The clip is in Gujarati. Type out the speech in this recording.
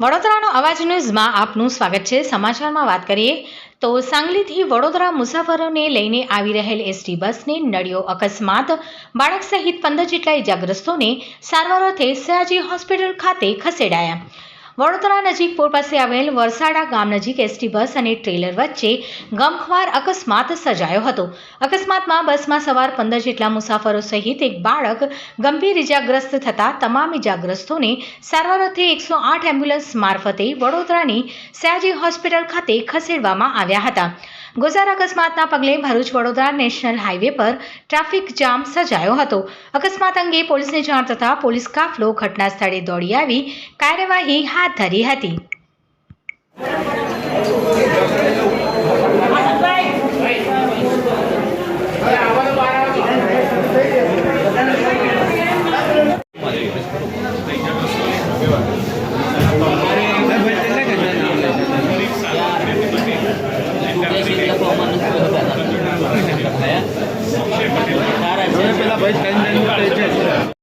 વડોદરાનો અવાજ ન્યૂઝમાં આપનું સ્વાગત છે. સમાચારમાં વાત કરીએ તો સાંગલીથી વડોદરા મુસાફરોને લઈને આવી રહેલ એસટી બસને નડ્યો અકસ્માત. બાળક સહિત પંદર જેટલા ઇજાગ્રસ્તોને સારવાર અર્થે સયાજી હોસ્પિટલ ખાતે ખસેડાયા. વડોદરા નજીક પૂર પાસે આવેલ વરસાડા ગામ નજીક એસટી બસ અને ટ્રેલર વચ્ચે ગમખ્વાર અકસ્માત સર્જાયો હતો. અકસ્માતમાં બસમાં સવાર પંદર જેટલા મુસાફરો સહિત એક બાળક ગંભીર ઇજાગ્રસ્ત થતા તમામ ઇજાગ્રસ્તોને સારવાર અર્થે એકસો આઠ એમ્બ્યુલન્સ મારફતે વડોદરાની સયાજી હોસ્પિટલ ખાતે ખસેડવામાં આવ્યા હતા. ગોઝાર અકસ્માતના પગલે ભરૂચ વડોદરા નેશનલ હાઈવે પર ટ્રાફિક જામ સર્જાયો હતો. અકસ્માત અંગે પોલીસને જાણ થતાં પોલીસ કાફલો ઘટના સ્થળે દોડી આવી. કાર્યવાહી હાથ ધરી હતી. પેલા ભાઈ